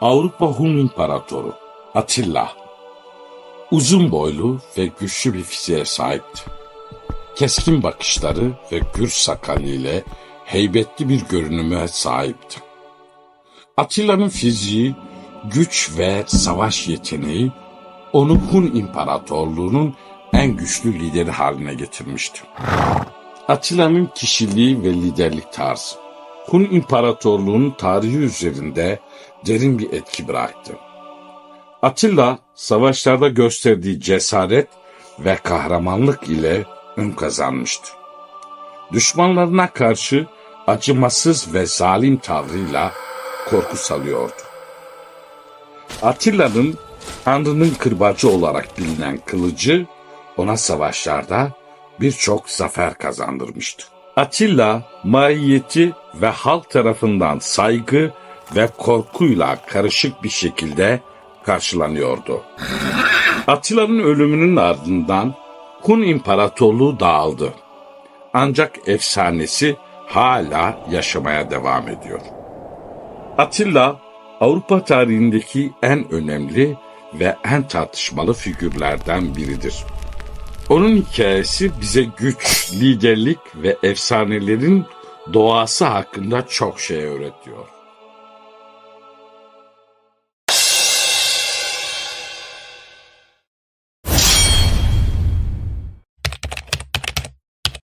Avrupa Hun İmparatoru Atilla uzun boylu ve güçlü bir fiziğe sahipti. Keskin bakışları ve gür sakalıyla heybetli bir görünüme sahipti. Atilla'nın fiziği, güç ve savaş yeteneği onu Hun İmparatorluğu'nun en güçlü lideri haline getirmişti. Atilla'nın kişiliği ve liderlik tarzı Hun İmparatorluğu'nun tarihi üzerinde derin bir etki bıraktı. Atilla savaşlarda gösterdiği cesaret ve kahramanlık ile ün kazanmıştı. Düşmanlarına karşı acımasız ve zalim tavrıyla korku salıyordu. Atilla'nın Tanrı'nın kırbacı olarak bilinen kılıcı ona savaşlarda birçok zafer kazandırmıştı. Atilla mahiyeti ve halk tarafından saygı ve korkuyla karışık bir şekilde karşılanıyordu. Atilla'nın ölümünün ardından Hun İmparatorluğu dağıldı. Ancak efsanesi hala yaşamaya devam ediyor. Atilla Avrupa tarihindeki en önemli ve en tartışmalı figürlerden biridir. Onun hikayesi bize güç, liderlik ve efsanelerin doğası hakkında çok şey öğretiyor.